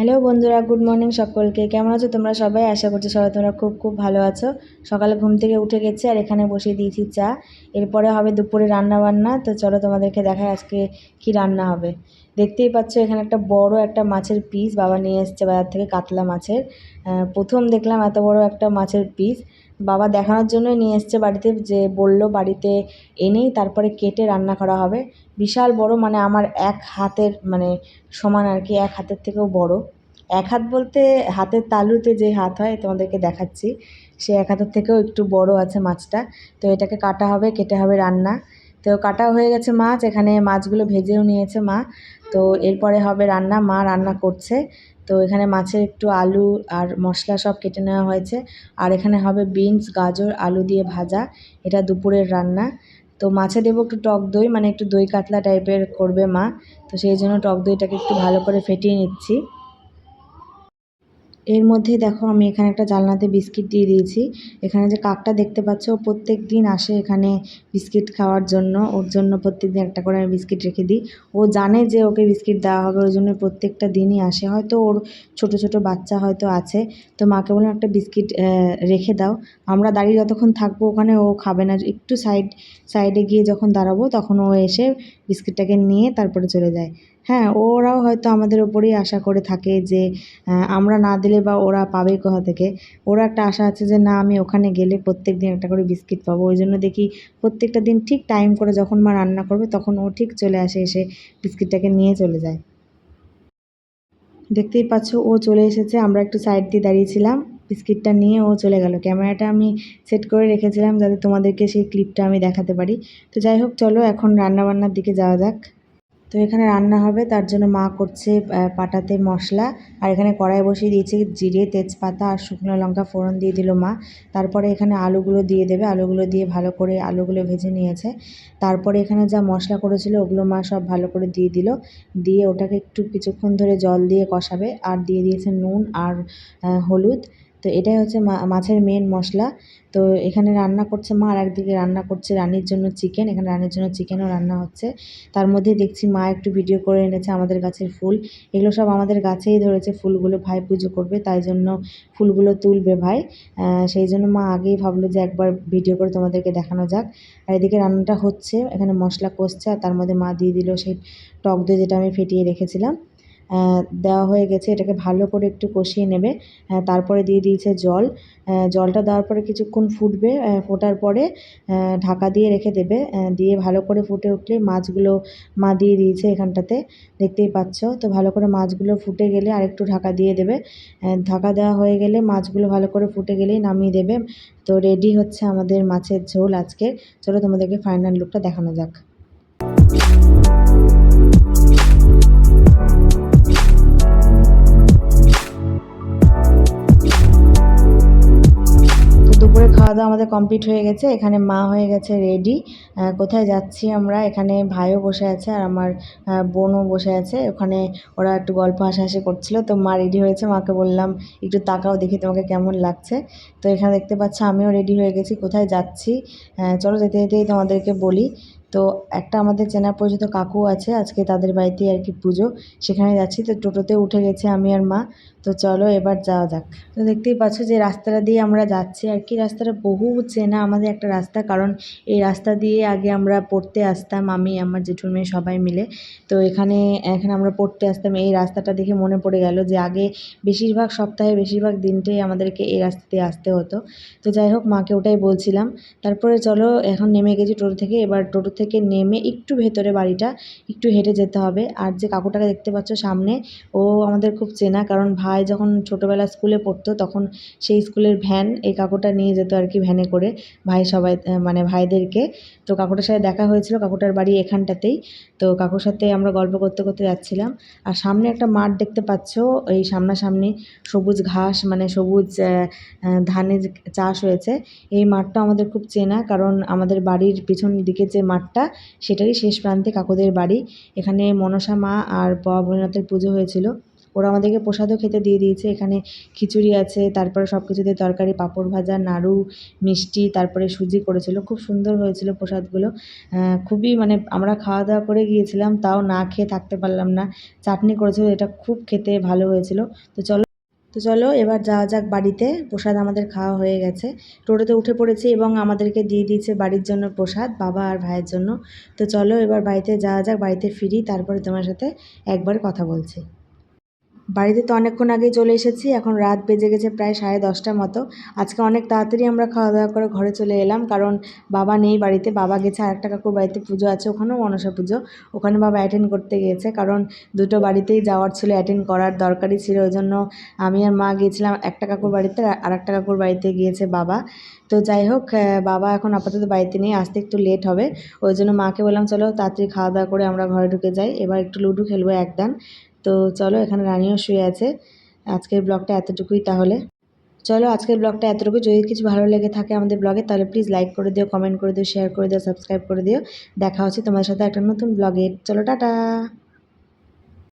Hello বন্ধুরা, good morning সকলকে। কেমন আছো তোমরা সবাই? আশা করছি সবাই তোমরা খুব খুব ভালো আছো। সকালে ঘুম থেকে উঠে গেছে আর এখানে বসিয়ে দিয়েছি চা। এরপরে হবে দুপুরে রান্না বান্না তো চলো তোমাদেরকে দেখায় আজকে কি রান্না হবে। দেখতেই পাচ্ছ, এখানে একটা বড় একটা মাছের পিস বাবা নিয়ে এসছে বাজার থেকে, কাতলা মাছের। প্রথম দেখলাম এত বড় একটা মাছের পিস বাবা দেখানোর জন্যই নিয়ে এসছে বাড়িতে, যে বলল বাড়িতে এনেই তারপরে কেটে রান্না করা হবে। বিশাল বড় মানে আমার এক হাতের মানে সমান আর কি, এক হাতের থেকেও বড়। এক হাত বলতে হাতের তালুতে যে হাত হয়, তোমাদেরকে দেখাচ্ছি। সে এক হাতের থেকেও একটু বড় আছে মাছটা। তো এটাকে কাটা হবে, কেটে হবে রান্না। তো কাটা হয়ে গেছে মাছ, এখানে মাছগুলো ভেজেও নিয়েছে মা। তো এরপরে হবে রান্না, মা রান্না করছে। তো এখানে মাছের একটু আলু আর মশলা সব কেটে নেওয়া হয়েছে। আর এখানে হবে বিনস, গাজর, আলু দিয়ে ভাজা। এটা দুপুরের রান্না। তো মাছে দেবো একটু টক দই মানে একটু দই কাতলা টাইপের করবে মা। তো সেই জন্য টক দইটাকে একটু ভালো করে ফেটিয়ে নিচ্ছি। এর মধ্যেই দেখো আমি এখানে একটা জানলাতে বিস্কিট দিয়ে দিয়েছি। এখানে যে কাকটা দেখতে পাচ্ছ, ও প্রত্যেক দিন আসে এখানে বিস্কিট খাওয়ার জন্য। ওর জন্য প্রত্যেক দিন একটা করে আমি বিস্কিট রেখে দিই। ও জানে যে ওকে বিস্কিট দেওয়া হবে, ওই জন্য প্রত্যেকটা দিনই আসে। হয়তো ওর ছোট ছোট বাচ্চা হয়তো আছে। তো মাকে বললাম, একটা বিস্কিট রেখে দাও। আমরা দাঁড়িয়ে যতক্ষণ থাকব ওখানে ও খাবে না। একটু সাইড সাইডে গিয়ে যখন দাঁড়াবো, তখন ও এসে বিস্কিটটাকে নিয়ে তারপরে চলে যায়। হ্যাঁ ওরাও হয়তো আমাদের ওপরেই আশা করে থাকে যে আমরা না দিলে বা ওরা পাবে কোথা থেকে। ওরা একটা আশা আছে যে, না, আমি ওখানে গেলে প্রত্যেক দিন একটা করে বিস্কিট পাবো। ওই জন্য দেখি প্রত্যেকটা দিন ঠিক টাইম করে যখন মা রান্না করবে, তখন ও ঠিক চলে আসে, এসে বিস্কিটটাকে নিয়ে চলে যায়। দেখতেই পাচ্ছ, ও চলে এসেছে। আমরা একটু সাইড দিয়ে দাঁড়িয়েছিলাম বিস্কিটটা নিয়ে ও চলে গেল। ক্যামেরাটা আমি সেট করে রেখেছিলাম যাতে তোমাদেরকে সেই ক্লিপটা আমি দেখাতে পারি। তো যাই হোক, চলো এখন রান্নাবান্নার দিকে যাওয়া যাক। তো এখানে রান্না হবে, তার জন্য মা করছে পাটাতে মশলা, আর এখানে কড়াই বসিয়ে দিয়েছে জিরে, তেজপাতা আর শুকনো লঙ্কা ফোড়ন দিয়ে দিল মা। তারপরে এখানে আলুগুলো দিয়ে দেবে, আলুগুলো দিয়ে ভালো করে আলুগুলো ভেজে নিয়েছে। তারপরে এখানে যা মশলা করেছিল ওগুলো মা সব ভালো করে দিয়ে দিল। দিয়ে ওটাকে একটু কিছুক্ষণ ধরে জল দিয়ে কষাবে, আর দিয়ে দিয়েছে নুন আর হলুদ। তো এটাই হচ্ছে মাছের মেন মশলা। তো এখানে রান্না করছে মা আর একদিকে রান্না করছে রানীর জন্য চিকেন এখানে রানীর জন্য চিকেনও রান্না হচ্ছে। তার মধ্যে দেখছি মা একটু ভিডিও করে এনেছে আমাদের গাছের ফুল। এগুলো সব আমাদের গাছেই ধরেছে ফুলগুলো, ভাই পুজো করবে, তাই জন্য ফুলগুলো তুলবে ভাই। সেই জন্য মা আগেই ভাবলো যে একবার ভিডিও করে তোমাদেরকে দেখানো যাক। আর এদিকে রান্নাটা হচ্ছে, এখানে মশলা কষছে, আর তার মধ্যে মা দিয়ে দিল সেই টক দই যেটা আমি ফেটিয়ে রেখেছিলাম। দেওয়া হয়ে গেছে। এটাকে ভালো করে একটু কষিয়ে নেবে। তারপরে দিয়ে দিয়েছে জল। জলটা দেওয়ার পরে কিছুক্ষণ ফুটবে। ফোটার পরে ঢাকা দিয়ে রেখে দেবে। দিয়ে ভালো করে ফুটে উঠলে মাছগুলো মা দিয়ে দিয়েছে এখানটাতে। দেখতেই পাচ্ছ? তো ভালো করে মাছগুলো ফুটে গেলে আরেকটু ঢাকা দিয়ে দেবে। ঢাকা দেওয়া হয়ে গেলে মাছগুলো ভালো করে ফুটে গেলেই নামিয়ে দেবে। তো রেডি হচ্ছে আমাদের মাছের ঝোল আজকে। চলো তোমাদেরকে ফাইনাল লুকটা দেখানো যাক। খাওয়া দাওয়া আমাদের কমপ্লিট হয়ে গেছে, এখানে মা হয়ে গেছে রেডি কোথায় যাচ্ছি আমরা? এখানে ভাইও বসে আছে আর আমার বোনও বসে আছে। ওখানে ওরা একটু গল্প হাসাহাসি করছিল, তো মা রেডি হয়েছে। মাকে বললাম, একটু তাকাও, দেখি তোমাকে কেমন লাগছে। তো এখানে দেখতে পাচ্ছ, আমিও রেডি হয়ে গেছি, কোথায় যাচ্ছি? চলো যেতে যেতেই তোমাদেরকে বলি। তো একটা আমাদের চেনা পরিচিত কাকু আছে, আজকে তাদের বাড়িতেই আর কি পুজো। সেখানে যাচ্ছি, তো টোটোতে উঠে গেছে আমি আর মা। তো চলো এবার যাওয়া যাক। তো দেখতেই পাচ্ছ যে রাস্তাটা দিয়ে আমরা যাচ্ছি আর কি। রাস্তাটা বহু চেনা আমাদের একটা রাস্তা, কারণ এই রাস্তা দিয়ে আগে আমরা পড়তে আসতাম, আমি, আমার জেঠুর মেয়ে সবাই মিলে। তো এখানে এখানে আমরা পড়তে আসতাম। এই রাস্তাটা দেখে মনে পড়ে গেল যে আগে বেশিরভাগ সপ্তাহে, বেশিরভাগ দিনটাই আমাদেরকে এই রাস্তা দিয়ে আসতে হতো। তো যাই হোক, মাকে ওটাই বলছিলাম। তারপরে চলো, এখন নেমে গেছি টোটো থেকে। এবার টোটো থেকে নেমে একটু ভেতরে বাড়িটা একটু হেঁটে যেতে হবে। আর যে কাকুটাকে দেখতে পাচ্ছ সামনে, ও আমাদের খুব চেনা, কারণ ভাই যখন ছোটোবেলা স্কুলে পড়তো তখন সেই স্কুলের ভ্যান এই কাকুটা নিয়ে যেত আর কি ভ্যানে করে ভাই সবাই মানে ভাইদেরকে। তো কাকুটার সাথে দেখা হয়েছিল কাকুটার বাড়ি এখানটাতেই। তো কাকুর সাথে আমরা গল্প করতে করতে যাচ্ছিলাম। আর সামনে একটা মাঠ দেখতে পাচ্ছ, এই সামনাসামনি সবুজ ঘাস মানে সবুজ ধানের চাষ হয়েছে। এই মাঠটা আমাদের খুব চেনা, কারণ আমাদের বাড়ির পিছন দিকে যে মাঠটা সেটারই শেষ প্রান্তে কাকুদের বাড়ি। এখানে মনসা মা আর বাবা ভোলেনাথের পুজো হয়েছিল। ওরা আমাদেরকে প্রসাদও খেতে দিয়ে দিয়েছে। এখানে খিচুড়ি আছে, তারপরে সব কিছুতে তরকারি, পাঁপড় ভাজা, নাড়ু, মিষ্টি, তারপরে সুজি করেছিল। খুব সুন্দর হয়েছিল প্রসাদগুলো। খুবই মানে আমরা খাওয়া দাওয়া করে গিয়েছিলাম, তাও না খেয়ে থাকতে পারলাম না। চাটনি করেছিল, এটা খুব খেতে ভালো হয়েছিল। তো চলো তো চলো, এবার যাওয়া যাক বাড়িতে। প্রসাদ আমাদের খাওয়া হয়ে গেছে। টোটোতে উঠে পড়েছি এবং আমাদেরকে দিয়ে দিয়েছে বাড়ির জন্য প্রসাদ, বাবা আর ভাইয়ের জন্য। তো চলো, এবার বাড়িতে যাওয়া যাক, বাড়িতে ফিরি, তারপরে তোমার সাথে একবার কথা বলছি। বাড়িতে তো অনেকক্ষণ আগেই চলে এসেছি, এখন রাত বেজে গেছে প্রায় সাড়ে দশটার মতো। আজকে অনেক তাড়াতাড়ি আমরা খাওয়া দাওয়া করে ঘরে চলে এলাম, কারণ বাবা নেই বাড়িতে, বাবা গেছে আরেকটা কাকুর বাড়িতে পুজো আছে ওখানেও, মনসা পুজো। ওখানে বাবা অ্যাটেন্ড করতে গিয়েছে, কারণ দুটো বাড়িতেই যাওয়ার ছিল অ্যাটেন্ড করার দরকারই ছিল, ওই জন্য আমি আর মা গিয়েছিলাম একটা কাকুর বাড়িতে, আর একটা কাকুর বাড়িতে গিয়েছে বাবা। তো যাই হোক বাবা এখন আপাতত বাড়িতে নেই, আসতে একটু লেট হবে। ওই জন্য মাকে বললাম, চলো তাড়াতাড়ি খাওয়া দাওয়া করে আমরা ঘরে ঢুকে যাই, এবার একটু লুডো খেলব একদান। তো চলো এখানে রানিও শুয়ে আছে। আজকের ব্লগটা এতটুকুই তাহলে। চলো আজকের ব্লগটা এতটুকু। যদি কিছু ভালো লেগে থাকে আমাদের ব্লগে, তাহলে প্লিজ লাইক করে দিও কমেন্ট করে দিও শেয়ার করে দিও সাবস্ক্রাইব করে দিও। দেখা হচ্ছে তোমার সাথে একটা নতুন ব্লগে। চলো, টাটা!